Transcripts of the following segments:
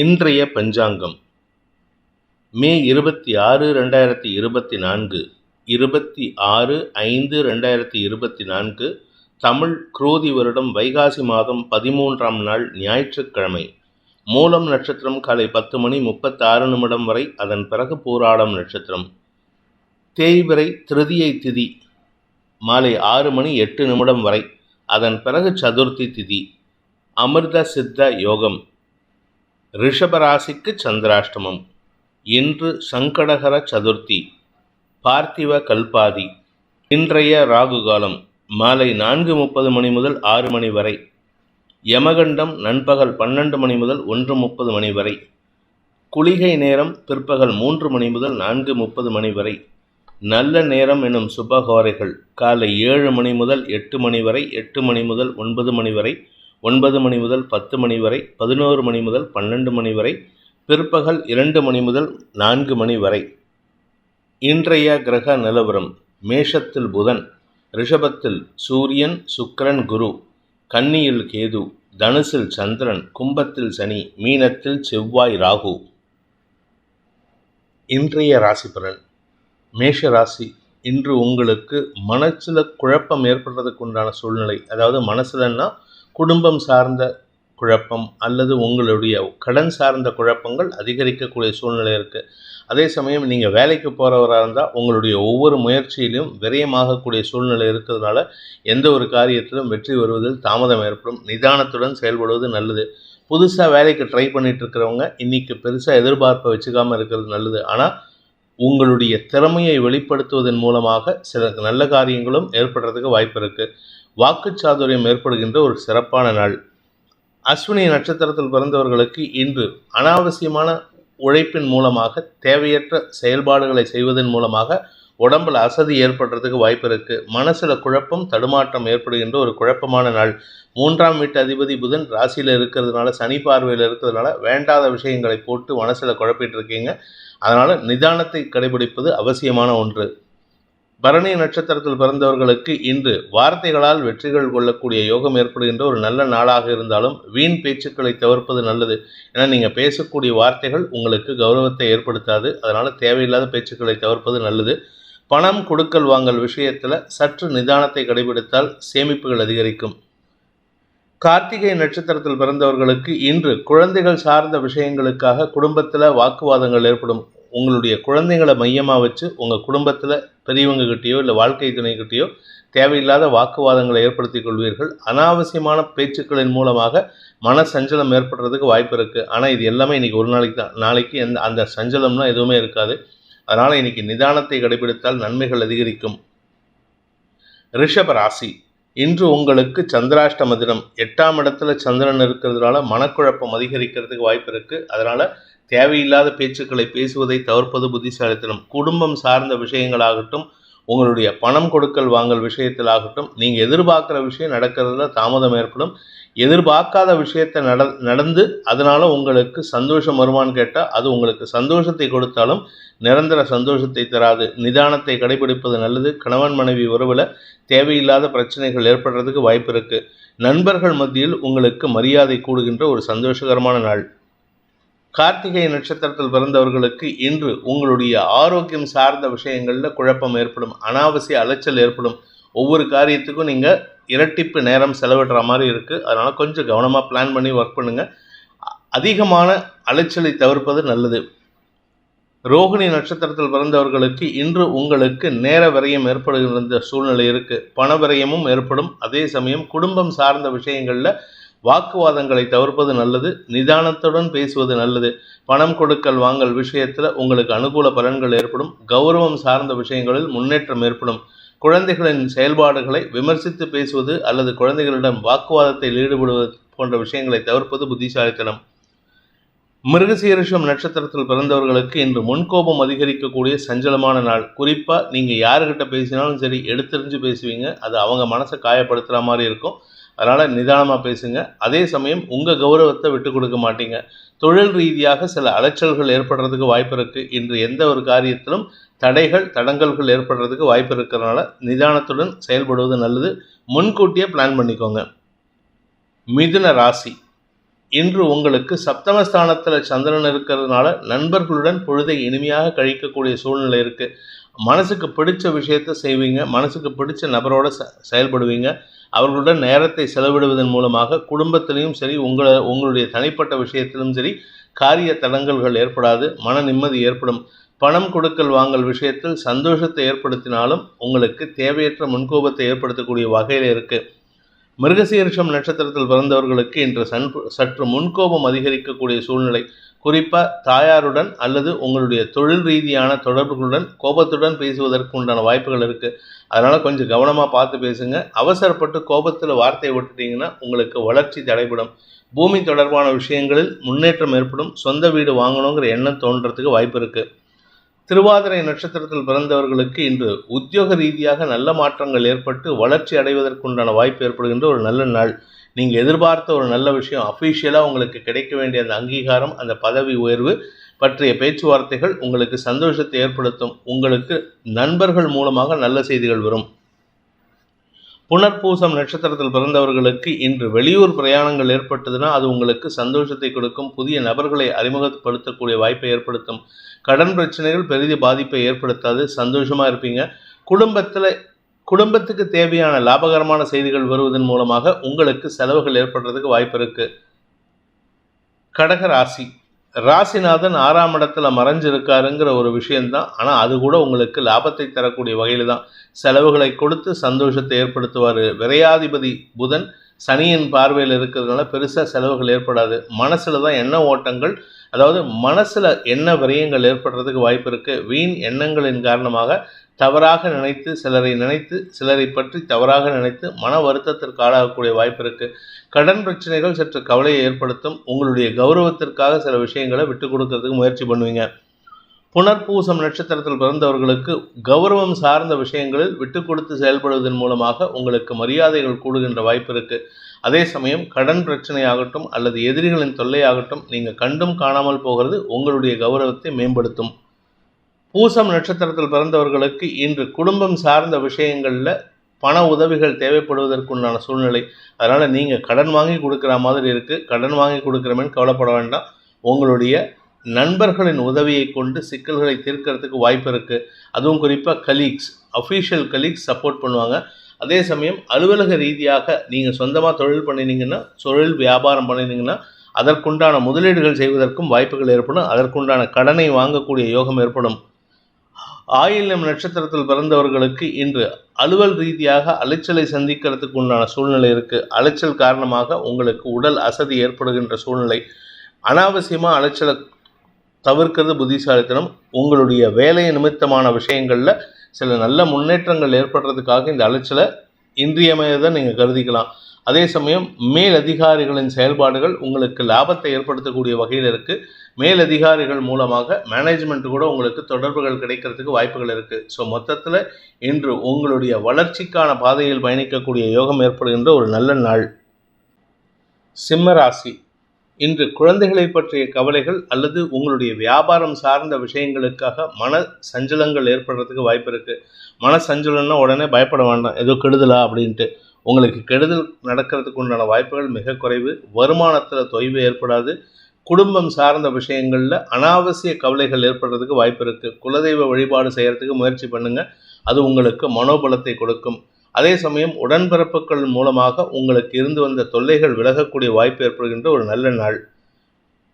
இன்றைய பஞ்சாங்கம். மே இருபத்தி ஆறு ரெண்டாயிரத்தி இருபத்தி நான்கு இருபத்தி ஆறு ஐந்து ரெண்டாயிரத்தி இருபத்தி நான்கு தமிழ் குரோதி வருடம் வைகாசி மாதம் பதிமூன்றாம் நாள் ஞாயிற்றுக்கிழமை. மூலம் நட்சத்திரம் காலை பத்து மணி முப்பத்தாறு நிமிடம் வரை அதன் பிறகு போராடம் நட்சத்திரம். தேய்பிறை திருதியை திதி மாலை ஆறு மணி எட்டு நிமிடம் வரை அதன் பிறகு சதுர்த்தி திதி. அமிர்த சித்த யோகம். ரிஷபராசிக்கு சந்திராஷ்டமம். இன்று சங்கடகர சதுர்த்தி பார்த்திவ கல்பாதி. இன்றைய ராகு காலம் மாலை நான்கு முப்பது மணி முதல் ஆறு மணி வரை. யமகண்டம் நண்பகல் பன்னெண்டு மணி முதல் ஒன்று முப்பது மணி வரை. குளிகை நேரம் பிற்பகல் மூன்று மணி முதல் நான்கு முப்பது மணி வரை. நல்ல நேரம் எனும் சுபகோரைகள் காலை ஏழு மணி முதல் எட்டு மணி வரை எட்டு மணி முதல் ஒன்பது மணி வரை. ஒன்பது மணி முதல் பத்து மணி வரை பதினோரு மணி முதல் பன்னெண்டு மணி வரை பிற்பகல் இரண்டு மணி முதல் நான்கு மணி வரை. இன்றைய கிரக நிலவரம் மேஷத்தில் புதன் ரிஷபத்தில் சூரியன் சுக்கரன் குரு கன்னியில் கேது தனுசில் சந்திரன் கும்பத்தில் சனி மீனத்தில் செவ்வாய் ராகு. இன்றைய ராசி பலன் மேஷ ராசி இன்று உங்களுக்கு மனசில் குழப்பம் ஏற்படுறதுக்கு உண்டான சூழ்நிலை அதாவது மனசுலன்னா குடும்பம் சார்ந்த குழப்பம் அல்லது உங்களுடைய கடன் சார்ந்த குழப்பங்கள் அதிகரிக்கக்கூடிய சூழ்நிலை இருக்குது அதே சமயம் நீங்கள் வேலைக்கு போகிறவராக இருந்தால் உங்களுடைய ஒவ்வொரு முயற்சியிலும் விரயமாகக்கூடிய சூழ்நிலை இருக்கிறதுனால எந்த ஒரு காரியத்திலும் வெற்றி வருவதில் தாமதம் ஏற்படும். நிதானத்துடன் செயல்படுவது நல்லது. புதுசாக வேலைக்கு ட்ரை பண்ணிகிட்டு இருக்கிறவங்க இன்றைக்கி பெருசாக எதிர்பார்ப்பை வச்சுக்காமல் இருக்கிறது நல்லது. ஆனால் உங்களுடைய திறமையை வெளிப்படுத்துவதன் மூலமாக சில நல்ல காரியங்களும் ஏற்படுறதுக்கு வாய்ப்பு இருக்குது வாக்குச்சாதுரியம் ஏற்படுகின்ற ஒரு சிறப்பான நாள். அஸ்வினி நட்சத்திரத்தில் பிறந்தவர்களுக்கு இன்று அனாவசியமான உழைப்பின் மூலமாக தேவையற்ற செயல்பாடுகளை செய்வதன் மூலமாக உடம்புல அசதி ஏற்படுறதுக்கு வாய்ப்பு இருக்குது மனசில் குழப்பம் தடுமாற்றம் ஏற்படுகின்ற ஒரு குழப்பமான நாள். மூன்றாம் வீட்டு அதிபதி புதன் ராசியில் இருக்கிறதுனால சனி பார்வையில் இருக்கிறதுனால வேண்டாத விஷயங்களை போட்டு மனசில் குழப்பிட்டு இருக்கீங்க. அதனால் நிதானத்தை கடைபிடிப்பது அவசியமான ஒன்று. பரணி நட்சத்திரத்தில் பிறந்தவர்களுக்கு இன்று வார்த்தைகளால் வெற்றிகள் கொள்ளக்கூடிய யோகம் ஏற்படுகின்ற ஒரு நல்ல நாளாக இருந்தாலும் வீண் பேச்சுக்களை தவிர்ப்பது நல்லது. ஏன்னா நீங்கள் பேசக்கூடிய வார்த்தைகள் உங்களுக்கு கௌரவத்தை ஏற்படுத்தாது. அதனால் தேவையில்லாத பேச்சுக்களை தவிர்ப்பது நல்லது. பணம் கொடுக்கல் வாங்கல் விஷயத்தில் சற்று நிதானத்தை கடைபிடித்தால் சேமிப்புகள் அதிகரிக்கும். கார்த்திகை நட்சத்திரத்தில் பிறந்தவர்களுக்கு இன்று குழந்தைகள் சார்ந்த விஷயங்களுக்காக குடும்பத்தில் வாக்குவாதங்கள் ஏற்படும். உங்களுடைய குழந்தைங்களை மையமாக வச்சு உங்கள் குடும்பத்தில் பெரியவங்ககிட்டயோ இல்லை வாழ்க்கை துணைக்கிட்டேயோ தேவையில்லாத வாக்குவாதங்களை ஏற்படுத்திக் கொள்வீர்கள். அனாவசியமான பேச்சுக்களின் மூலமாக மன சஞ்சலம் ஏற்படுறதுக்கு வாய்ப்பு இருக்குது ஆனால் இது எல்லாமே இன்றைக்கி ஒரு நாளைக்கு தான். நாளைக்கு எந்த அந்த சஞ்சலம்லாம் எதுவுமே இருக்காது. அதனால் இன்றைக்கி நிதானத்தை கடைபிடித்தால் நன்மைகள் அதிகரிக்கும். ரிஷப ராசி. இன்று உங்களுக்கு சந்திராஷ்டம தினம். எட்டாம் இடத்துல சந்திரன் இருக்கிறதுனால மனக்குழப்பம் அதிகரிக்கிறதுக்கு வாய்ப்பு இருக்குது அதனால் தேவையில்லாத பேச்சுக்களை பேசுவதை தவிர்ப்பது புத்திசாலித்தனம். குடும்பம் சார்ந்த விஷயங்களாகட்டும் உங்களுடைய பணம் கொடுக்கல் வாங்கல் விஷயத்திலாகட்டும் நீங்கள் எதிர்பார்க்குற விஷயம் நடக்கிறதுல தாமதம் ஏற்படும். எதிர்பார்க்காத விஷயத்தை நட நடந்து அதனால் உங்களுக்கு சந்தோஷம் வருமானு கேட்டால் அது உங்களுக்கு சந்தோஷத்தை கொடுத்தாலும் நிரந்தர சந்தோஷத்தை தராது. நிதானத்தை கடைபிடிப்பது நல்லது. கணவன் மனைவி உறவில் தேவையில்லாத பிரச்சனைகள் ஏற்படுறதுக்கு வாய்ப்பு இருக்குது நண்பர்கள் மத்தியில் உங்களுக்கு மரியாதை கூடுகின்ற ஒரு சந்தோஷகரமான நாள். கார்த்திகை நட்சத்திரத்தில் பிறந்தவர்களுக்கு இன்று உங்களுடைய ஆரோக்கியம் சார்ந்த விஷயங்களில் குழப்பம் ஏற்படும் அனாவசிய அலைச்சல் ஏற்படும். ஒவ்வொரு காரியத்துக்கும் நீங்கள் இரட்டிப்பு நேரம் செலவிடுற மாதிரி இருக்குது அதனால் கொஞ்சம் கவனமாக பிளான் பண்ணி ஒர்க் பண்ணுங்கள் அதிகமான அலைச்சலை தவிர்ப்பது நல்லது. ரோகிணி நட்சத்திரத்தில் பிறந்தவர்களுக்கு இன்று உங்களுக்கு நேர விரயம் ஏற்படுகின்ற சூழ்நிலை இருக்குது பண விரயமும் ஏற்படும். அதே சமயம் குடும்பம் சார்ந்த விஷயங்களில் வாக்குவாதங்களை தவிர்ப்பது நல்லது நிதானத்துடன் பேசுவது நல்லது. பணம் கொடுக்கல் வாங்கல் விஷயத்தில் உங்களுக்கு அனுகூல பலன்கள் ஏற்படும். கௌரவம் சார்ந்த விஷயங்களில் முன்னேற்றம் ஏற்படும். குழந்தைகளின் செயல்பாடுகளை விமர்சித்து பேசுவது அல்லது குழந்தைகளிடம் வாக்குவாதத்தில் ஈடுபடுவது போன்ற விஷயங்களை தவிர்ப்பது புத்திசாலித்தனம். மிருகசீரிஷம் நட்சத்திரத்தில் பிறந்தவர்களுக்கு இன்று முன்கோபம் அதிகரிக்கக்கூடிய சஞ்சலமான நாள். குறிப்பாக நீங்கள் யாருக்கிட்ட பேசினாலும் சரி எடுத்தெறிஞ்சு பேசுவீங்க. அது அவங்க மனசை காயப்படுத்துகிற மாதிரி இருக்கும். அதனால் நிதானமாக பேசுங்க. அதே சமயம் உங்கள் கௌரவத்தை விட்டு கொடுக்க மாட்டீங்க. தொழில் ரீதியாக சில அலைச்சல்கள் ஏற்படுறதுக்கு வாய்ப்பு இருக்குது இன்று எந்த ஒரு காரியத்திலும் தடைகள் தடங்கல்கள் ஏற்படுறதுக்கு வாய்ப்பு இருக்கிறதுனால நிதானத்துடன் செயல்படுவது நல்லது. முன்கூட்டியே பிளான் பண்ணிக்கோங்க. மிதுன ராசி. இன்று உங்களுக்கு சப்தமஸ்தானத்தில் சந்திரன் இருக்கிறதுனால நண்பர்களுடன் பொழுதை இனிமையாக கழிக்கக்கூடிய சூழ்நிலை இருக்குது மனசுக்கு பிடிச்ச விஷயத்த செய்வீங்க மனசுக்கு பிடிச்ச நபரோட ச செயல்படுவீங்க. அவர்களுடன் நேரத்தை செலவிடுவதன் மூலமாக குடும்பத்திலையும் சரி உங்களை உங்களுடைய தனிப்பட்ட விஷயத்திலும் சரி காரிய தடங்கல்கள் ஏற்படாது மன நிம்மதி ஏற்படும். பணம் கொடுக்கல் வாங்கல் விஷயத்தில் சந்தோஷத்தை ஏற்படுத்தினாலும் உங்களுக்கு தேவையற்ற முன்கோபத்தை ஏற்படுத்தக்கூடிய வகையில் இருக்குது மிருகசீரிஷம் நட்சத்திரத்தில் பிறந்தவர்களுக்கு இன்று சன் சற்று முன்கோபம் அதிகரிக்கக்கூடிய சூழ்நிலை. குறிப்பாக தாயாருடன் அல்லது உங்களுடைய தொழில் ரீதியான தொடர்புகளுடன் கோபத்துடன் பேசுவதற்கு உண்டான வாய்ப்புகள் இருக்குது அதனால் கொஞ்சம் கவனமாக பார்த்து பேசுங்க. அவசரப்பட்டு கோபத்தில் வார்த்தையை விட்டுட்டிங்கன்னா உங்களுக்கு வளர்ச்சி தடைபடும். பூமி தொடர்பான விஷயங்களில் முன்னேற்றம் ஏற்படும். சொந்த வீடு வாங்கணுங்கிற எண்ணம் தோன்றதுக்கு வாய்ப்பு இருக்குது திருவாதிரை நட்சத்திரத்தில் பிறந்தவர்களுக்கு இன்று உத்தியோக ரீதியாக நல்ல மாற்றங்கள் ஏற்பட்டு வளர்ச்சி அடைவதற்குண்டான வாய்ப்பு ஏற்படுகின்ற ஒரு நல்ல நாள். நீங்கள் எதிர்பார்த்த ஒரு நல்ல விஷயம் அஃபீஷியலாக உங்களுக்கு கிடைக்க வேண்டிய அந்த அங்கீகாரம் அந்த பதவி உயர்வு பற்றிய பேச்சுவார்த்தைகள் உங்களுக்கு சந்தோஷத்தை ஏற்படுத்தும். உங்களுக்கு நண்பர்கள் மூலமாக நல்ல செய்திகள் வரும். புனர்பூசம் நட்சத்திரத்தில் பிறந்தவர்களுக்கு இன்று வெளியூர் பிரயாணங்கள் ஏற்பட்டதுன்னா அது உங்களுக்கு சந்தோஷத்தை கொடுக்கும். புதிய நபர்களை அறிமுகப்படுத்தக்கூடிய வாய்ப்பை ஏற்படுத்தும். கடன் பிரச்சனைகள் பெரிது பாதிப்பை ஏற்படுத்தாது. சந்தோஷமாக இருப்பீங்க. குடும்பத்தில் குடும்பத்துக்கு தேவையான லாபகரமான செய்திகள் வருவதன் மூலமாக உங்களுக்கு செலவுகள் ஏற்படுறதுக்கு வாய்ப்பு இருக்குது கடகராசி ராசிநாதன் ஆறாம் இடத்துல மறைஞ்சிருக்காருங்கிற ஒரு விஷயம்தான். ஆனால் அது கூட உங்களுக்கு லாபத்தை தரக்கூடிய வகையில் தான் செலவுகளை கொடுத்து சந்தோஷத்தை ஏற்படுத்துவார். விரையாதிபதி புதன் சனியின் பார்வையில் இருக்கிறதுனால பெருசாக செலவுகள் ஏற்படாது. மனசில் தான் எண்ண ஓட்டங்கள் அதாவது மனசில் எண்ண விரயங்கள் ஏற்படுறதுக்கு வாய்ப்பு இருக்குது வீண் எண்ணங்களின் காரணமாக தவறாக நினைத்து சிலரை நினைத்து சிலரை பற்றி தவறாக நினைத்து மன வருத்தத்திற்கு ஆளாகக்கூடிய வாய்ப்பு இருக்குது கடன் பிரச்சனைகள் சற்று கவலையை ஏற்படுத்தும். உங்களுடைய கௌரவத்திற்காக சில விஷயங்களை விட்டு கொடுக்கறதுக்கு முயற்சி பண்ணுவீங்க. புனர்பூசம் நட்சத்திரத்தில் பிறந்தவர்களுக்கு கௌரவம் சார்ந்த விஷயங்களில் விட்டு கொடுத்து செயல்படுவதன் மூலமாக உங்களுக்கு மரியாதைகள் கூடுகின்ற வாய்ப்பு இருக்குது அதே சமயம் கடன் பிரச்சனையாகட்டும் அல்லது எதிரிகளின் தொல்லையாகட்டும் நீங்கள் கண்டும் காணாமல் போகிறது உங்களுடைய கௌரவத்தை மேம்படுத்தும். பூசம் நட்சத்திரத்தில் பிறந்தவர்களுக்கு இன்று குடும்பம் சார்ந்த விஷயங்களில் பண உதவிகள் தேவைப்படுவதற்குண்டான சூழ்நிலை. அதனால் நீங்கள் கடன் வாங்கி கொடுக்குற மாதிரி இருக்குது கடன் வாங்கி கொடுக்குறமேன்னு கவலைப்பட வேண்டாம். உங்களுடைய நண்பர்களின் உதவியை கொண்டு சிக்கல்களை தீர்க்கறதுக்கு வாய்ப்பு இருக்குது அதுவும் குறிப்பாக கலீக்ஸ் அஃபீஷியல் கலீக்ஸ் சப்போர்ட் பண்ணுவாங்க. அதே சமயம் அலுவலக ரீதியாக நீங்கள் சொந்தமாக தொழில் பண்ணினீங்கன்னா தொழில் வியாபாரம் பண்ணினீங்கன்னா அதற்குண்டான முதலீடுகள் செய்வதற்கும் வாய்ப்புகள் ஏற்படும். அதற்குண்டான கடனை வாங்கக்கூடிய யோகம் ஏற்படும். ஆயிலம் நட்சத்திரத்தில் பிறந்தவர்களுக்கு இன்று அலுவல் ரீதியாக அலைச்சலை சந்திக்கிறதுக்கு உண்டான சூழ்நிலை இருக்குது அலைச்சல் காரணமாக உங்களுக்கு உடல் அசதி ஏற்படுகின்ற சூழ்நிலை. அனாவசியமாக அலைச்சலை தவிர்க்கிறது புத்திசாலித்தனம். உங்களுடைய வேலை நிமித்தமான விஷயங்களில் சில நல்ல முன்னேற்றங்கள் ஏற்படுறதுக்காக இந்த அலைச்சலை இன்றியமையதை நீங்கள் கருதிக்கலாம். அதே சமயம் மேல் அதிகாரிகளின் செயல்பாடுகள் உங்களுக்கு லாபத்தை ஏற்படுத்தக்கூடிய வகையில் இருக்குது மேல் அதிகாரிகள் மூலமாக மேனேஜ்மெண்ட் கூட உங்களுக்கு தொடர்புகள் கிடைக்கிறதுக்கு வாய்ப்புகள் இருக்குது ஸோ மொத்தத்தில் இன்று உங்களுடைய வளர்ச்சிக்கான பாதையில் பயணிக்கக்கூடிய யோகம் ஏற்படுகின்ற ஒரு நல்ல நாள். சிம்ம ராசி. இன்று குழந்தைகளை பற்றிய கவலைகள் அல்லது உங்களுடைய வியாபாரம் சார்ந்த விஷயங்களுக்காக மன சஞ்சலங்கள் ஏற்படுறதுக்கு வாய்ப்பு இருக்குது மன சஞ்சலம்னா உடனே பயப்பட வேண்டாம். ஏதோ கெடுதலா அப்படின்ட்டு. உங்களுக்கு கெடுதல் நடக்கிறதுக்கு உண்டான வாய்ப்புகள் மிக குறைவு. வருமானத்தில் தொய்வு ஏற்படாது. குடும்பம் சார்ந்த விஷயங்களில் அனாவசிய கவலைகள் ஏற்படுறதுக்கு வாய்ப்பு இருக்குது குலதெய்வ வழிபாடு செய்கிறதுக்கு முயற்சி பண்ணுங்கள் அது உங்களுக்கு மனோபலத்தை கொடுக்கும். அதே சமயம் உடன்பிறப்புகள் மூலமாக உங்களுக்கு இருந்து வந்த தொல்லைகள் விலகக்கூடிய வாய்ப்பு ஏற்படுகின்ற ஒரு நல்ல நாள்.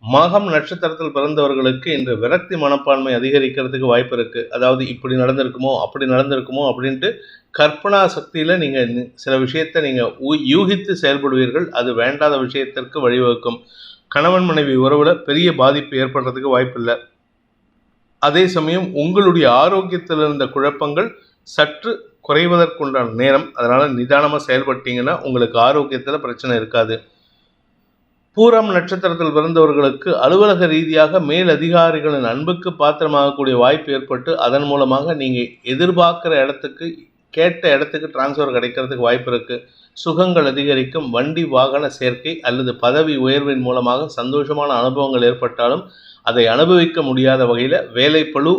மகம் நட்சத்திரத்தில் பிறந்தவர்களுக்கு இன்று விரக்தி மனப்பான்மை அதிகரிக்கிறதுக்கு வாய்ப்பு இருக்குது அதாவது இப்படி நடந்திருக்குமோ அப்படி நடந்திருக்குமோ அப்படின்ட்டு கற்பனா சக்தியில் நீங்கள் சில விஷயத்தை நீங்கள் யூகித்து செயல்படுவீர்கள். அது வேண்டாத விஷயத்திற்கு வழிவகுக்கும். கணவன் மனைவி உறவில் பெரிய பாதிப்பு ஏற்படுறதுக்கு வாய்ப்பில்லை. அதே சமயம் உங்களுடைய ஆரோக்கியத்தில் இருந்த குழப்பங்கள் சற்று குறைவதற்குண்டான நேரம் அதனால் நிதானமாக செயல்பட்டீங்கன்னா உங்களுக்கு ஆரோக்கியத்தில் பிரச்சனை இருக்காது. பூரம் நட்சத்திரத்தில் பிறந்தவர்களுக்கு அலுவலக ரீதியாக மேல் அதிகாரிகளின் அன்புக்கு பாத்திரமாகக்கூடிய வாய்ப்பு ஏற்பட்டு அதன் மூலமாக நீங்கள் எதிர்பார்க்குற இடத்துக்கு கேட்ட இடத்துக்கு டிரான்ஸ்ஃபர் கிடைக்கிறதுக்கு வாய்ப்பு இருக்குது சுகங்கள் அதிகரிக்கும் வண்டி வாகன சேர்க்கை அல்லது பதவி உயர்வின் மூலமாக சந்தோஷமான அனுபவங்கள் ஏற்பட்டாலும் அதை அனுபவிக்க முடியாத வகையில் வேலைப்பழு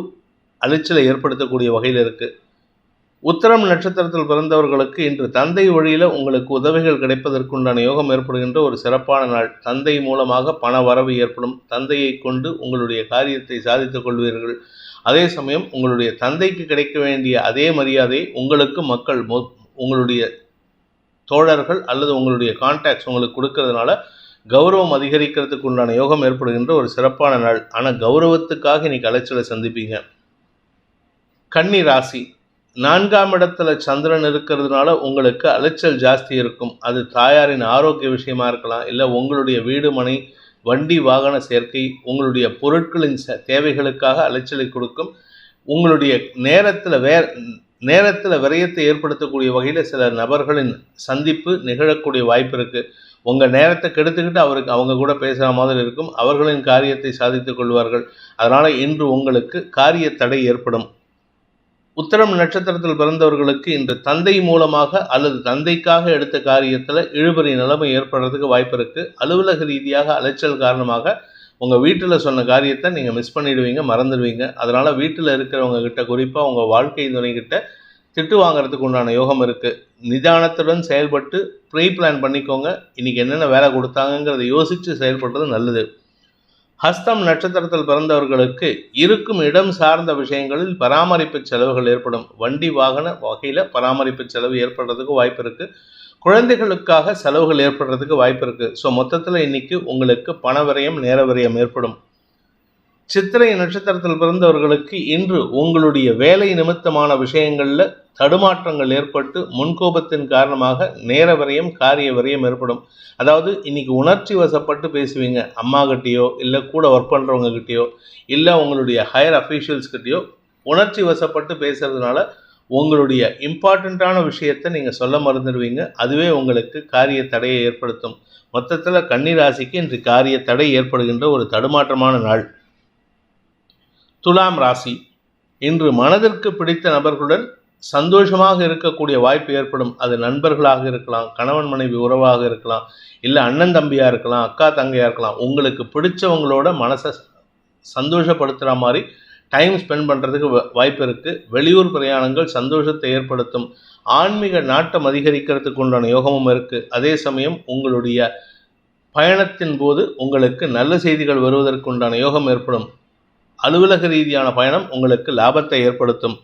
அலைச்சலை ஏற்படுத்தக்கூடிய வகையில் இருக்குது உத்தரம் நட்சத்திரத்தில் பிறந்தவர்களுக்கு இன்று தந்தை வழியில் உங்களுக்கு உதவிகள் கிடைப்பதற்குண்டான யோகம் ஏற்படுகின்ற ஒரு சிறப்பான நாள். தந்தை மூலமாக பண வரவு ஏற்படும். தந்தையை கொண்டு உங்களுடைய காரியத்தை சாதித்துக் கொள்வீர்கள். அதே சமயம் உங்களுடைய தந்தைக்கு கிடைக்க வேண்டிய அதே மரியாதை உங்களுக்கு மக்கள் மொ- உங்களுடைய தோழர்கள் அல்லது உங்களுடைய கான்டாக்ட்ஸ் உங்களுக்கு கொடுக்கறதுனால கௌரவம் அதிகரிக்கிறதுக்கு உண்டான யோகம் ஏற்படுகின்ற ஒரு சிறப்பான நாள். ஆனால் கௌரவத்துக்காக இன்னைக்கு அலைச்சலை சந்திப்பீங்க. கன்னி ராசி. நான்காம் இடத்துல சந்திரன் இருக்கிறதுனால உங்களுக்கு அலைச்சல் ஜாஸ்தி இருக்கும். அது தாயாரின் ஆரோக்கிய விஷயமா இருக்கலாம் இல்லை உங்களுடைய வீடு மனை வண்டி வாகன சேர்க்கை உங்களுடைய பொருட்களின் ச- தேவைகளுக்காக அலைச்சலை கொடுக்கும். உங்களுடைய நேரத்தில் வே நேரத்தில் விரயத்தை ஏற்படுத்தக்கூடிய வகையில் சில நபர்களின் சந்திப்பு நிகழக்கூடிய வாய்ப்பு இருக்குது உங்கள் நேரத்தை கெடுத்துக்கிட்டு அவருக்கு அவங்க கூட பேசுகிற மாதிரி இருக்கும். அவர்களின் காரியத்தை சாதித்துக் கொள்வார்கள். அதனால் இன்று உங்களுக்கு காரிய தடை ஏற்படும். உத்தரம் நட்சத்திரத்தில் பிறந்தவர்களுக்கு இன்று தந்தை மூலமாக அல்லது தந்தைக்காக எடுத்த காரியத்தில் இழுபறி நிலைமை ஏற்படுறதுக்கு வாய்ப்பு இருக்குது அலுவலக ரீதியாக அலைச்சல் காரணமாக உங்கள் வீட்டில் சொன்ன காரியத்தை நீங்கள் மிஸ் பண்ணிடுவீங்க மறந்துடுவீங்க. அதனால் வீட்டில் இருக்கிறவங்க கிட்ட குறிப்பாக உங்கள் வாழ்க்கை துணைக்கிட்ட திட்டு வாங்குறதுக்கு உண்டான யோகம் இருக்குது நிதானத்துடன் செயல்பட்டு ப்ரீ பிளான் பண்ணிக்கோங்க. இன்றைக்கி என்னென்ன வேலை கொடுத்தாங்கங்கிறத யோசித்து செயல்படுறது நல்லது. ஹஸ்தம் நட்சத்திரத்தில் பிறந்தவர்களுக்கு இருக்கும் இடம் சார்ந்த விஷயங்களில் பராமரிப்பு செலவுகள் ஏற்படும். வண்டி வாகன வகையில் பராமரிப்பு செலவு ஏற்படுறதுக்கு வாய்ப்பு இருக்குது குழந்தைகளுக்காக செலவுகள் ஏற்படுறதுக்கு வாய்ப்பு இருக்குது ஸோ மொத்தத்தில் இன்னைக்கு உங்களுக்கு பண விரயம் நேர விரயம் ஏற்படும். சித்திரை நட்சத்திரத்தில் பிறந்தவர்களுக்கு இன்று உங்களுடைய வேலை நிமித்தமான விஷயங்களில் தடுமாற்றங்கள் ஏற்பட்டு முன்கோபத்தின் காரணமாக நேர விரயம் காரிய விரயம் ஏற்படும். அதாவது இன்னைக்கு உணர்ச்சி வசப்பட்டு பேசுவீங்க. அம்மா கிட்டேயோ இல்லை கூட ஒர்க் பண்ணுறவங்க கிட்டேயோ இல்லை உங்களுடைய ஹையர் அஃபீஷியல்ஸ் கிட்டேயோ உணர்ச்சி வசப்பட்டு பேசுறதுனால உங்களுடைய இம்பார்ட்டண்ட்டான விஷயத்தை நீங்கள் சொல்ல மறந்துடுவீங்க. அதுவே உங்களுக்கு காரிய தடையை ஏற்படுத்தும். மொத்தத்தில் கன்னிராசிக்கு இன்று காரிய தடை ஏற்படுகின்ற ஒரு தடுமாற்றமான நாள். துலாம் ராசி. இன்று மனதிற்கு பிடித்த நபர்களுடன் சந்தோஷமாக இருக்கக்கூடிய வாய்ப்பு ஏற்படும். அது நண்பர்களாக இருக்கலாம் கணவன் மனைவி உறவாக இருக்கலாம் இல்லை அண்ணன் தம்பியாக இருக்கலாம் அக்கா தங்கையாக இருக்கலாம். உங்களுக்கு பிடிச்சவங்களோட மனசை சந்தோஷப்படுத்துகிற மாதிரி டைம் ஸ்பெண்ட் பண்ணுறதுக்கு வாய்ப்பு இருக்குது வெளியூர் பிரயாணங்கள் சந்தோஷத்தை ஏற்படுத்தும். ஆன்மீக நாட்டம் அதிகரிக்கிறதுக்கு உண்டான யோகமும் இருக்குது அதே சமயம் உங்களுடைய பயணத்தின் போது உங்களுக்கு நல்ல செய்திகள் வருவதற்கு உண்டான யோகம் ஏற்படும். அலுவலக ரீதியான பயணம் உங்களுக்கு லாபத்தை ஏற்படுத்தும்.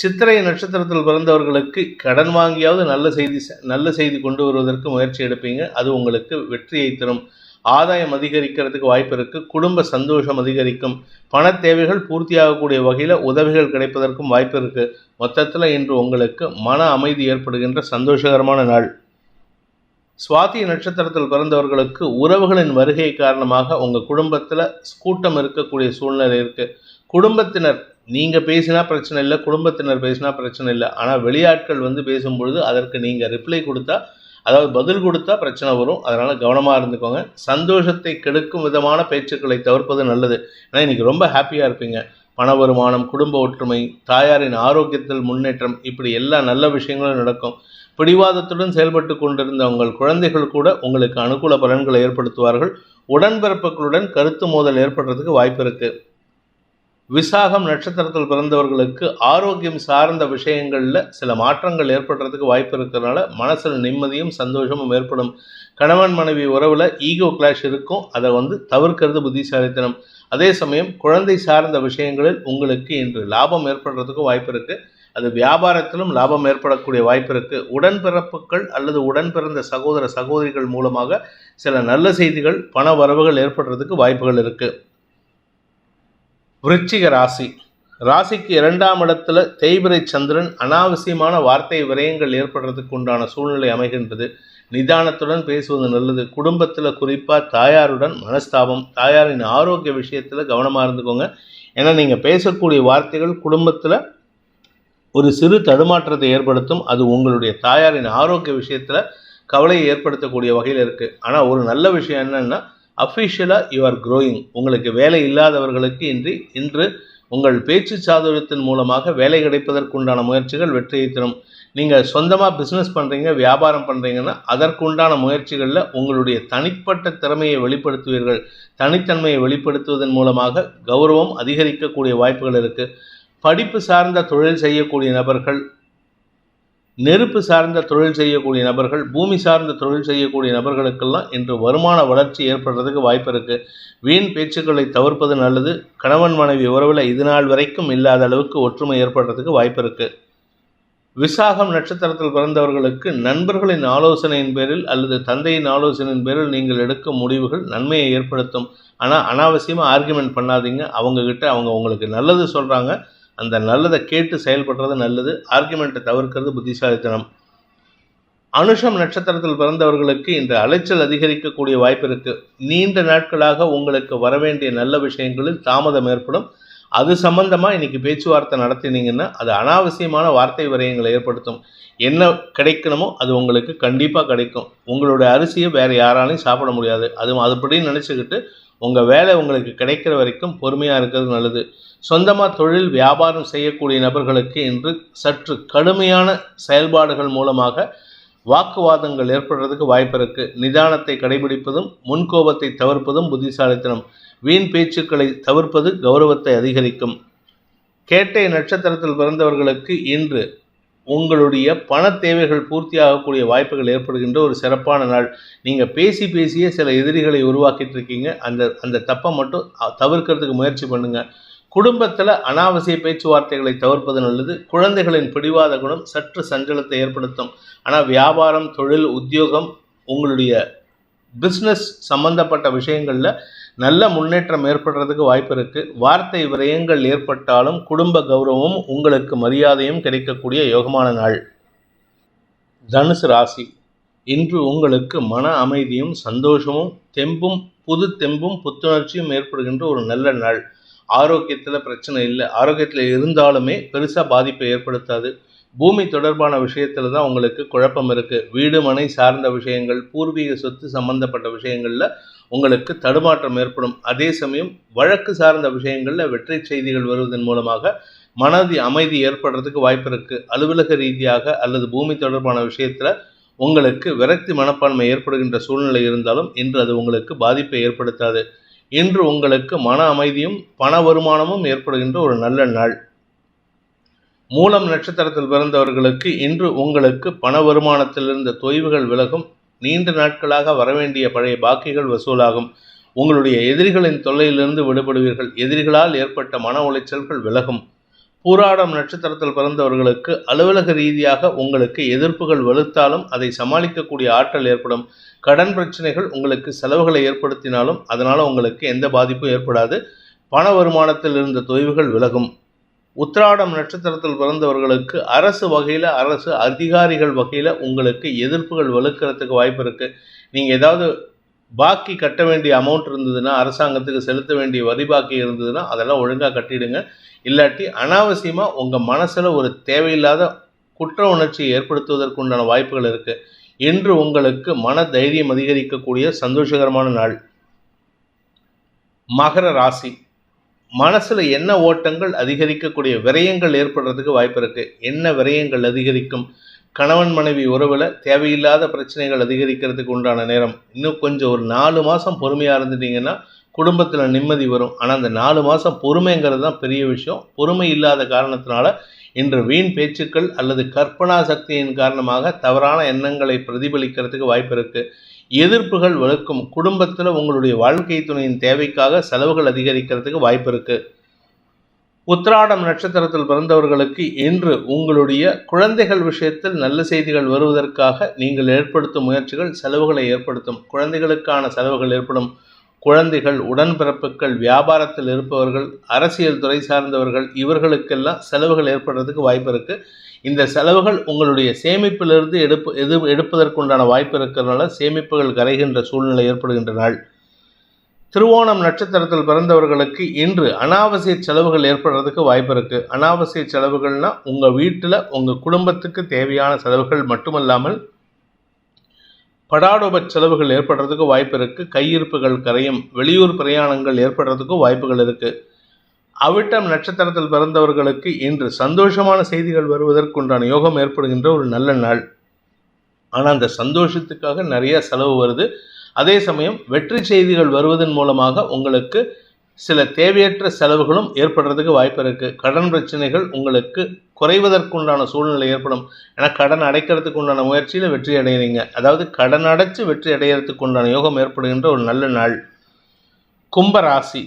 சித்திரை நட்சத்திரத்தில் பிறந்தவர்களுக்கு கடன் வாங்கியாவது நல்ல செய்தி நல்ல செய்தி கொண்டு வருவதற்கு முயற்சி எடுப்பீங்க. அது உங்களுக்கு வெற்றியை தரும். ஆதாயம் அதிகரிக்கிறதுக்கு வாய்ப்பு இருக்குது குடும்ப சந்தோஷம் அதிகரிக்கும். பண தேவைகள் பூர்த்தியாகக்கூடிய வகையில் உதவிகள் கிடைப்பதற்கும் வாய்ப்பு இருக்குது மொத்தத்தில் இன்று உங்களுக்கு மன அமைதி ஏற்படுகின்ற சந்தோஷகரமான நாள். சுவாதி நட்சத்திரத்தில் பிறந்தவர்களுக்கு உறவுகளின் வருகை காரணமாக உங்கள் குடும்பத்தில் கூட்டம் இருக்கக்கூடிய சூழ்நிலை இருக்குது குடும்பத்தினர் நீங்கள் பேசினா பிரச்சனை இல்லை குடும்பத்தினர் பேசினா பிரச்சனை இல்லை. ஆனால் வெளியாட்கள் வந்து பேசும்பொழுது அதற்கு நீங்கள் ரிப்ளை கொடுத்தா அதாவது பதில் கொடுத்தா பிரச்சனை வரும். அதனால் கவனமாக இருந்துக்கோங்க. சந்தோஷத்தை கெடுக்கும் விதமான பேச்சுக்களை தவிர்ப்பது நல்லது. ஏன்னா இன்றைக்கி ரொம்ப ஹாப்பியாக இருப்பீங்க. பண வருமானம் குடும்ப ஒற்றுமை தாயாரின் ஆரோக்கியத்தில் முன்னேற்றம் இப்படி எல்லா நல்ல விஷயங்களும் நடக்கும். பிடிவாதத்துடன் செயல்பட்டு கொண்டிருந்த உங்கள் குழந்தைகள் கூட உங்களுக்கு அனுகூல பலன்களை ஏற்படுத்துவார்கள். உடன்பிறப்புகளுடன் கருத்து மோதல் ஏற்படுறதுக்கு வாய்ப்பு இருக்குது விசாகம் நட்சத்திரத்தில் பிறந்தவர்களுக்கு ஆரோக்கியம் சார்ந்த விஷயங்களில் சில மாற்றங்கள் ஏற்படுறதுக்கு வாய்ப்பு இருக்கிறதுனால மனசில் நிம்மதியும் சந்தோஷமும் ஏற்படும். கணவன் மனைவி உறவில் ஈகோ கிளாஷ் இருக்கும். அதை வந்து தவிர்க்கிறது புத்திசாலித்தனம். அதே சமயம் குழந்தை சார்ந்த விஷயங்களில் உங்களுக்கு இன்று லாபம் ஏற்படுறதுக்கு வாய்ப்பு இருக்குது அது வியாபாரத்திலும் லாபம் ஏற்படக்கூடிய வாய்ப்பு இருக்குது உடன்பிறப்புகள் அல்லது உடன் பிறந்த சகோதர சகோதரிகள் மூலமாக சில நல்ல செய்திகள் பண வரவுகள் ஏற்படுறதுக்கு வாய்ப்புகள் இருக்குது விருச்சிக ராசி. ராசிக்கு இரண்டாம் இடத்துல தேய்பிரை சந்திரன் அனாவசியமான வார்த்தை விரயங்கள் ஏற்படுறதுக்கு உண்டான சூழ்நிலை அமைகின்றது. நிதானத்துடன் பேசுவது நல்லது. குடும்பத்தில் குறிப்பாக தாயாருடன் மனஸ்தாபம் தாயாரின் ஆரோக்கிய விஷயத்தில் கவனமாக இருந்துக்கோங்க. ஏன்னா நீங்கள் பேசக்கூடிய வார்த்தைகள் குடும்பத்தில் ஒரு சிறு தடுமாற்றத்தை ஏற்படுத்தும். அது உங்களுடைய தாயாரின் ஆரோக்கிய விஷயத்தில் கவலையை ஏற்படுத்தக்கூடிய வகையில் இருக்குது ஆனால் ஒரு நல்ல விஷயம் என்னென்னா அஃபிஷியலாக யூ ஆர் க்ரோயிங் உங்களுக்கு வேலை இல்லாதவர்களுக்கு இன்றி இன்று உங்கள் பேச்சு சாதுரியத்தின் மூலமாக வேலை கிடைப்பதற்குண்டான முயற்சிகள் வெற்றியை தரும். நீங்கள் சொந்தமாக பிஸ்னஸ் பண்ணுறீங்க வியாபாரம் பண்ணுறீங்கன்னா அதற்குண்டான முயற்சிகளில் உங்களுடைய தனிப்பட்ட திறமையை வெளிப்படுத்துவீர்கள். தனித்தன்மையை வெளிப்படுத்துவதன் மூலமாக கௌரவம் அதிகரிக்கக்கூடிய வாய்ப்புகள் இருக்குது படிப்பு சார்ந்த தொழில் செய்யக்கூடிய நபர்கள் நெருப்பு சார்ந்த தொழில் செய்யக்கூடிய நபர்கள் பூமி சார்ந்த தொழில் செய்யக்கூடிய நபர்களுக்கெல்லாம் இன்று வருமான வளர்ச்சி ஏற்படுறதுக்கு வாய்ப்பு இருக்குது வீண் பேச்சுக்களை தவிர்ப்பது நல்லது. கணவன் மனைவி உறவில் இது நாள் வரைக்கும் இல்லாத அளவுக்கு ஒற்றுமை ஏற்படுறதுக்கு வாய்ப்பு இருக்குது விசாகம் நட்சத்திரத்தில் பிறந்தவர்களுக்கு நண்பர்களின் ஆலோசனையின் பேரில் அல்லது தந்தையின் ஆலோசனையின் பேரில் நீங்கள் எடுக்கும் முடிவுகள் நன்மையை ஏற்படுத்தும். ஆனால் அனாவசியமாக ஆர்குமெண்ட் பண்ணாதீங்க. அவங்கக்கிட்ட அவங்க உங்களுக்கு நல்லது சொல்கிறாங்க அந்த நல்லதை கேட்டு செயல்படுறது நல்லது ஆர்குமெண்ட்டை தவிர்க்கிறது புத்திசாலித்தனம். அனுஷம் நட்சத்திரத்தில் பிறந்தவர்களுக்கு இன்று அலைச்சல் அதிகரிக்கக்கூடிய வாய்ப்பு இருக்குது நீண்ட நாட்களாக உங்களுக்கு வரவேண்டிய நல்ல விஷயங்களில் தாமதம் ஏற்படும். அது சம்பந்தமாக இன்னைக்கு பேச்சுவார்த்தை நடத்தினீங்கன்னா அது அனாவசியமான வார்த்தை விரயங்களை ஏற்படுத்தும். என்ன கிடைக்கணுமோ அது உங்களுக்கு கண்டிப்பாக கிடைக்கும். உங்களுடைய அரிசியை வேறு யாராலையும் சாப்பிட முடியாது. அதுவும் அதுபடி நினச்சிக்கிட்டு உங்கள் வேலை உங்களுக்கு கிடைக்கிற வரைக்கும் பொறுமையாக இருக்கிறது நல்லது. சொந்தமாக தொழில் வியாபாரம் செய்யக்கூடிய நபர்களுக்கு இன்று சற்று கடுமையான செயல்பாடுகள் மூலமாக வாக்குவாதங்கள் ஏற்படுறதுக்கு வாய்ப்பு இருக்குது நிதானத்தை கடைபிடிப்பதும் முன்கோபத்தை தவிர்ப்பதும் புத்திசாலித்தனம். வீண் பேச்சுக்களை தவிர்ப்பது கௌரவத்தை அதிகரிக்கும். கேட்டை நட்சத்திரத்தில் பிறந்தவர்களுக்கு இன்று உங்களுடைய பண தேவைகள் பூர்த்தியாகக்கூடிய வாய்ப்புகள் ஏற்படுகின்ற ஒரு சிறப்பான நாள். நீங்கள் பேசி பேசியே சில எதிரிகளை உருவாக்கிட்டு இருக்கீங்க. அந்த அந்த தப்பை மட்டும் தவிர்க்கிறதுக்கு முயற்சி பண்ணுங்கள் குடும்பத்தில் அனாவசிய பேச்சுவார்த்தைகளை தவிர்ப்பது நல்லது. குழந்தைகளின் பிடிவாத குணம் சற்று சஞ்சலத்தை ஏற்படுத்தும். ஆனால் வியாபாரம் தொழில் உத்தியோகம் உங்களுடைய பிஸ்னஸ் சம்பந்தப்பட்ட விஷயங்களில் நல்ல முன்னேற்றம் ஏற்படுறதுக்கு வாய்ப்பு இருக்குது வார்த்தை விரயங்கள் ஏற்பட்டாலும் குடும்ப கௌரவமும் உங்களுக்கு மரியாதையும் கிடைக்கக்கூடிய யோகமான நாள். தனுசு ராசி. இன்று உங்களுக்கு மன அமைதியும் சந்தோஷமும் தெம்பும் புது தெம்பும் புத்துணர்ச்சியும் ஏற்படுகின்ற ஒரு நல்ல நாள். ஆரோக்கியத்தில் பிரச்சனை இல்லை. ஆரோக்கியத்தில் இருந்தாலுமே பெருசாக பாதிப்பை ஏற்படுத்தாது. பூமி தொடர்பான விஷயத்தில் தான் உங்களுக்கு குழப்பம் இருக்குது வீடு மனை சார்ந்த விஷயங்கள் பூர்வீக சொத்து சம்பந்தப்பட்ட விஷயங்களில் உங்களுக்கு தடுமாற்றம் ஏற்படும். அதே சமயம் வழக்கு சார்ந்த விஷயங்களில் வெற்றி செய்திகள் வருவதன் மூலமாக மனதி அமைதி ஏற்படுறதுக்கு வாய்ப்பு இருக்குது அலுவலக ரீதியாக அல்லது பூமி தொடர்பான விஷயத்தில் உங்களுக்கு விரக்தி மனப்பான்மை ஏற்படுகின்ற சூழ்நிலை இருந்தாலும் இன்று அது உங்களுக்கு பாதிப்பை ஏற்படுத்தாது. இன்று உங்களுக்கு மன அமைதியும் பண வருமானமும் ஏற்படுகின்ற ஒரு நல்ல நாள். மூலம் நட்சத்திரத்தில் பிறந்தவர்களுக்கு இன்று உங்களுக்கு பண வருமானத்தில் இருந்த தொய்வுகள் விலகும். நீண்ட நாட்களாக வரவேண்டிய பழைய பாக்கிகள் வசூலாகும். உங்களுடைய எதிரிகளின் தொல்லையிலிருந்து விடுபடுவீர்கள். எதிரிகளால் ஏற்பட்ட மன உளைச்சல்கள் விலகும். பூராடம் நட்சத்திரத்தில் பிறந்தவர்களுக்கு அலுவலக ரீதியாக உங்களுக்கு எதிர்ப்புகள் வலுத்தாலும் அதை சமாளிக்கக்கூடிய ஆற்றல் ஏற்படும். கடன் பிரச்சனைகள் உங்களுக்கு செலவுகளை ஏற்படுத்தினாலும் அதனால் உங்களுக்கு எந்த பாதிப்பும் ஏற்படாது. பண வருமானத்தில் இருந்த தொய்வுகள் விலகும். உத்திராடம் நட்சத்திரத்தில் பிறந்தவர்களுக்கு அரசு வகையில் அரசு அதிகாரிகள் வகையில் உங்களுக்கு எதிர்ப்புகள் வலுக்கிறதுக்கு வாய்ப்பு இருக்குது நீங்கள் ஏதாவது பாக்கி கட்ட வேண்டிய அமௌண்ட் இருந்ததுன்னா அரசாங்கத்துக்கு செலுத்த வேண்டிய வரி பாக்கி இருந்ததுன்னா அதெல்லாம் ஒழுங்காக கட்டிடுங்க. இல்லாட்டி அனாவசியமாக உங்கள் மனசில் ஒரு தேவையில்லாத குற்ற உணர்ச்சியை ஏற்படுத்துவதற்கு உண்டான வாய்ப்புகள் இருக்குது இன்று உங்களுக்கு மன தைரியம் அதிகரிக்கக்கூடிய சந்தோஷகரமான நாள். மகர ராசி. மனசில் என்ன ஓட்டங்கள் அதிகரிக்கக்கூடிய விரயங்கள் ஏற்படுறதுக்கு வாய்ப்பு இருக்குது என்ன விரயங்கள் அதிகரிக்கும்? கணவன் மனைவி உறவில் தேவையில்லாத பிரச்சனைகள் அதிகரிக்கிறதுக்கு உண்டான நேரம். இன்னும் கொஞ்சம் ஒரு நாலு மாதம் பொறுமையாக இருந்துட்டீங்கன்னா குடும்பத்தில் நிம்மதி வரும். ஆனால் அந்த நாலு மாதம் பொறுமைங்கிறது தான் பெரிய விஷயம். பொறுமை இல்லாத காரணத்தினால இன்று வீண் பேச்சுக்கள் அல்லது கற்பனா சக்தியின் காரணமாக தவறான எண்ணங்களை பிரதிபலிக்கிறதுக்கு வாய்ப்பு இருக்குது எதிர்ப்புகள் வலுக்கும் குடும்பத்தில் உங்களுடைய வாழ்க்கை துணையின் தேவைக்காக செலவுகள் அதிகரிக்கிறதுக்கு வாய்ப்பு இருக்குது உத்திராடம் நட்சத்திரத்தில் பிறந்தவர்களுக்கு இன்று உங்களுடைய குழந்தைகள் விஷயத்தில் நல்ல செய்திகள் வருவதற்காக நீங்கள் ஏற்படுத்தும் முயற்சிகள் செலவுகளை ஏற்படுத்தும். குழந்தைகளுக்கான செலவுகள் ஏற்படும். குழந்தைகள் உடன்பிறப்புகள் வியாபாரத்தில் இருப்பவர்கள் அரசியல் துறை சார்ந்தவர்கள் இவர்களுக்கெல்லாம் செலவுகள் ஏற்படுறதுக்கு வாய்ப்பு இருக்குது இந்த செலவுகள் உங்களுடைய சேமிப்பிலிருந்து எடுப்பு எது எடுப்பதற்குண்டான வாய்ப்பு இருக்கிறதுனால சேமிப்புகள் கரைகின்ற சூழ்நிலை ஏற்படுகின்ற நாள். திருவோணம் நட்சத்திரத்தில் பிறந்தவர்களுக்கு இன்று அனாவசிய செலவுகள் ஏற்படுறதுக்கு வாய்ப்பு இருக்குது அனாவசிய செலவுகள்னால் உங்கள் வீட்டில் உங்கள் குடும்பத்துக்கு தேவையான செலவுகள் மட்டுமல்லாமல் படாடோப செலவுகள் ஏற்படுறதுக்கு வாய்ப்பு இருக்குது கையிருப்புகள் கரையும் வெளியூர் பிரயாணங்கள் ஏற்படுறதுக்கும் வாய்ப்புகள் இருக்குது அவிட்டம் நட்சத்திரத்தில் பிறந்தவர்களுக்கு இன்று சந்தோஷமான செய்திகள் வருவதற்குண்டான யோகம் ஏற்படுகின்ற ஒரு நல்ல நாள். ஆனால் அந்த சந்தோஷத்துக்காக நிறைய செலவு வருது. அதே சமயம் வெற்றி செய்திகள் வருவதன் மூலமாக உங்களுக்கு சில தேவையற்ற செலவுகளும் ஏற்படுறதுக்கு வாய்ப்பு இருக்குது கடன் பிரச்சனைகள் உங்களுக்கு குறைவதற்குண்டான சூழ்நிலை ஏற்படும். ஏன்னா கடன் அடைக்கிறதுக்கு உண்டான முயற்சியில் வெற்றி அடைகிறீங்க அதாவது கடன் அடைச்சு வெற்றி அடைகிறதுக்கு உண்டான யோகம் ஏற்படுகின்ற ஒரு நல்ல நாள். கும்பராசி.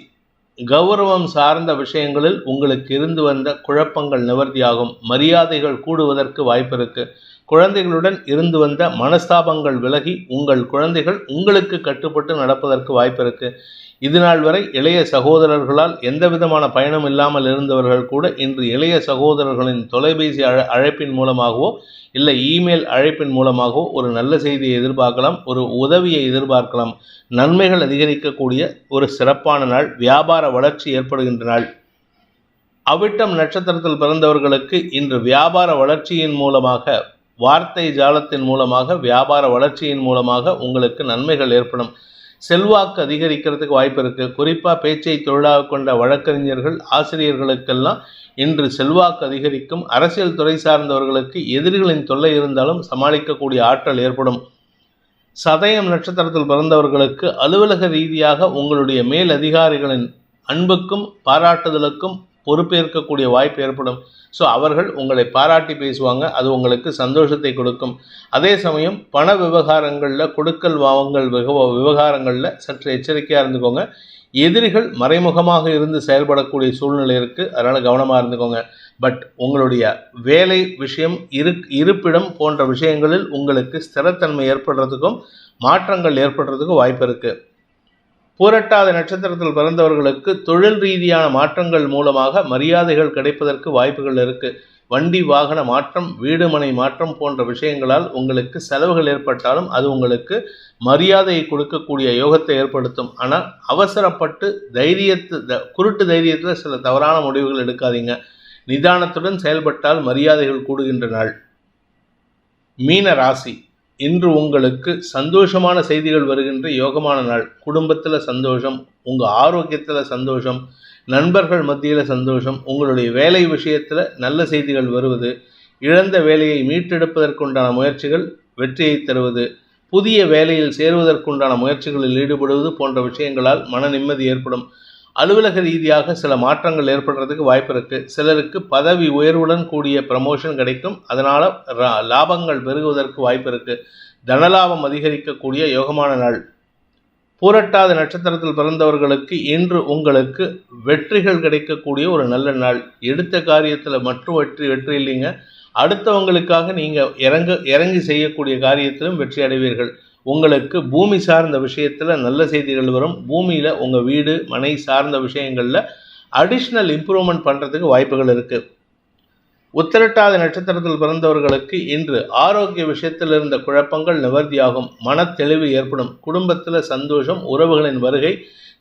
கௌரவம் சார்ந்த விஷயங்களில் உங்களுக்கு இருந்து வந்த குழப்பங்கள் நிவர்த்தியாகும். மரியாதைகள் கூடுவதற்கு வாய்ப்பு இருக்குது குழந்தைகளுடன் இருந்து வந்த மனஸ்தாபங்கள் விலகி உங்கள் குழந்தைகள் உங்களுக்கு கட்டுப்பட்டு நடப்பதற்கு வாய்ப்பு இருக்கு. இதுநாள் வரை இளைய சகோதரர்களால் எந்த விதமான பயணம் இல்லாமல் இருந்தவர்கள் கூட இன்று இளைய சகோதரர்களின் தொலைபேசி அழ அழைப்பின் மூலமாகவோ இல்லை இமெயில் அழைப்பின் மூலமாகவோ ஒரு நல்ல செய்தியை எதிர்பார்க்கலாம் ஒரு உதவியை எதிர்பார்க்கலாம். நன்மைகள் அதிகரிக்கக்கூடிய ஒரு சிறப்பான நாள் வியாபார வளர்ச்சி ஏற்படுகின்ற நாள். அவிட்டம் நட்சத்திரத்தில் பிறந்தவர்களுக்கு இன்று வியாபார வளர்ச்சியின் மூலமாக வார்த்தை ஜாலத்தின் மூலமாக வியாபார வளர்ச்சியின் மூலமாக உங்களுக்கு நன்மைகள் ஏற்படும். செல்வாக்கு அதிகரிக்கிறதுக்கு வாய்ப்பு இருக்குது குறிப்பாக பேச்சை தொழிலாக கொண்ட வழக்கறிஞர்கள் ஆசிரியர்களுக்கெல்லாம் இன்று செல்வாக்கு அதிகரிக்கும். அரசியல் துறை சார்ந்தவர்களுக்கு எதிரிகளின் தொல்லை இருந்தாலும் சமாளிக்கக்கூடிய ஆற்றல் ஏற்படும். சதயம் நட்சத்திரத்தில் பிறந்தவர்களுக்கு அலுவலக ரீதியாக உங்களுடைய மேல் அதிகாரிகளின் அன்புக்கும் பாராட்டுதலுக்கும் பொறுப்பேற்கக்கூடிய வாய்ப்பு ஏற்படும். ஸோ அவர்கள் உங்களை பாராட்டி பேசுவாங்க அது உங்களுக்கு சந்தோஷத்தை கொடுக்கும். அதே சமயம் பண விவகாரங்களில் கொடுக்கல் வாங்கல் விவகாரங்களில் சற்று எச்சரிக்கையாக இருந்துக்கோங்க. எதிரிகள் மறைமுகமாக இருந்து செயல்படக்கூடிய சூழ்நிலை இருக்குது அதனால் கவனமாக இருந்துக்கோங்க. பட் உங்களுடைய வேலை விஷயம் இரு இருப்பிடம் போன்ற விஷயங்களில் உங்களுக்கு ஸ்திரத்தன்மை ஏற்படுறதுக்கும் மாற்றங்கள் ஏற்படுறதுக்கும் வாய்ப்பு இருக்குது பூரட்டாத நட்சத்திரத்தில் பிறந்தவர்களுக்கு தொழில் ரீதியான மாற்றங்கள் மூலமாக மரியாதைகள் கிடைப்பதற்கு வாய்ப்புகள் இருக்குது வண்டி வாகன மாற்றம் வீடுமனை மாற்றம் போன்ற விஷயங்களால் உங்களுக்கு செலவுகள் ஏற்பட்டாலும் அது உங்களுக்கு மரியாதையை கொடுக்கக்கூடிய யோகத்தை ஏற்படுத்தும். ஆனால் அவசரப்பட்டு தைரியத்து த குருட்டு தைரியத்தில் சில தவறான முடிவுகள் எடுக்காதீங்க. நிதானத்துடன் செயல்பட்டால் மரியாதைகள் கூடுகின்ற நாள். மீன ராசி. இன்று உங்களுக்கு சந்தோஷமான செய்திகள் வருகின்ற யோகமான நாள். குடும்பத்தில் சந்தோஷம் உங்கள் ஆரோக்கியத்தில் சந்தோஷம் நண்பர்கள் மத்தியில் சந்தோஷம் உங்களுடைய வேலை விஷயத்தில் நல்ல செய்திகள் வருவது இழந்த வேலையை மீட்டெடுப்பதற்குண்டான முயற்சிகள் வெற்றியை தருவது புதிய வேலையில் சேருவதற்குண்டான முயற்சிகளில் ஈடுபடுவது போன்ற விஷயங்களால் மன நிம்மதி ஏற்படும். அலுவலக ரீதியாக சில மாற்றங்கள் ஏற்படுறதுக்கு வாய்ப்பு இருக்குது சிலருக்கு பதவி உயர்வுடன் கூடிய ப்ரமோஷன் கிடைக்கும். அதனால் லாபங்கள் பெருகுவதற்கு வாய்ப்பு இருக்குது தனலாபம் அதிகரிக்கக்கூடிய யோகமான நாள். பூரட்டாத நட்சத்திரத்தில் பிறந்தவர்களுக்கு இன்று உங்களுக்கு வெற்றிகள் கிடைக்கக்கூடிய ஒரு நல்ல நாள். எடுத்த காரியத்தில் மற்றும் வெற்றி வெற்றி இல்லைங்க. அடுத்தவங்களுக்காக நீங்கள் இறங்க இறங்கி செய்யக்கூடிய காரியத்திலும் வெற்றி அடைவீர்கள். உங்களுக்கு பூமி சார்ந்த விஷயத்தில் நல்ல செய்திகள் வரும். பூமியில் உங்கள் வீடு மனை சார்ந்த விஷயங்களில் அடிஷ்னல் இம்ப்ரூவ்மெண்ட் பண்ணுறதுக்கு வாய்ப்புகள் இருக்குது உத்திரட்டாத நட்சத்திரத்தில் பிறந்தவர்களுக்கு இன்று ஆரோக்கிய விஷயத்தில் இருந்த குழப்பங்கள் நிவர்த்தியாகும். மனத்தெளிவு ஏற்படும். குடும்பத்தில் சந்தோஷம் உறவுகளின் வருகை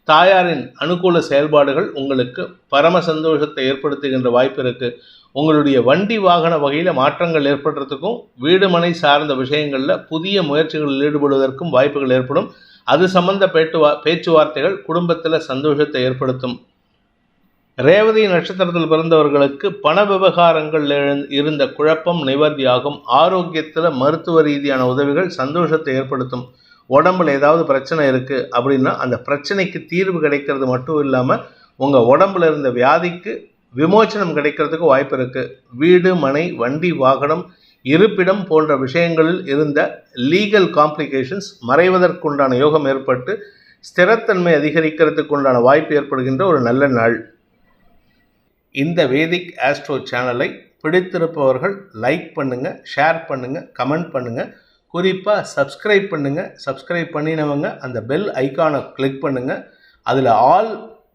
தாயாரின் அனுகூல செயல்பாடுகள் உங்களுக்கு பரம சந்தோஷத்தை ஏற்படுத்துகின்ற வாய்ப்பு இருக்குது உங்களுடைய வண்டி வாகன வகையில் மாற்றங்கள் ஏற்படுறதுக்கும் வீடு மனை சார்ந்த விஷயங்களில் புதிய முயற்சிகளில் ஈடுபடுவதற்கும் வாய்ப்புகள் ஏற்படும். அது சம்பந்த பேட்டுவா பேச்சுவார்த்தைகள் குடும்பத்தில் சந்தோஷத்தை ஏற்படுத்தும். ரேவதி நட்சத்திரத்தில் பிறந்தவர்களுக்கு பண விவகாரங்கள் இருந்த குழப்பம் நிவர்த்தியாகும். ஆரோக்கியத்தில் மருத்துவ ரீதியான உதவிகள் சந்தோஷத்தை ஏற்படுத்தும். உடம்புல ஏதாவது பிரச்சனை இருக்குது அப்படின்னா அந்த பிரச்சனைக்கு தீர்வு கிடைக்கிறது மட்டும் இல்லாமல் உங்கள் உடம்புல இருந்த வியாதிக்கு விமோச்சனம் கிடைக்கிறதுக்கு வாய்ப்பு இருக்குது வீடு மனை வண்டி வாகனம் இருப்பிடம் போன்ற விஷயங்களில் இருந்த லீகல் காம்ப்ளிகேஷன்ஸ் மறைவதற்குண்டான யோகம் ஏற்பட்டு ஸ்திரத்தன்மை அதிகரிக்கிறதுக்கு உண்டான வாய்ப்பு ஏற்படுகின்ற ஒரு நல்ல நாள். இந்த வேதிக் ஆஸ்ட்ரோ சேனலை பிடித்திருப்பவர்கள் லைக் பண்ணுங்கள் ஷேர் பண்ணுங்கள் கமெண்ட் பண்ணுங்கள் குறிப்பாக சப்ஸ்கிரைப் பண்ணுங்கள் சப்ஸ்கிரைப் பண்ணினவங்க அந்த பெல் ஐக்கானை கிளிக் பண்ணுங்கள் அதில் ஆல்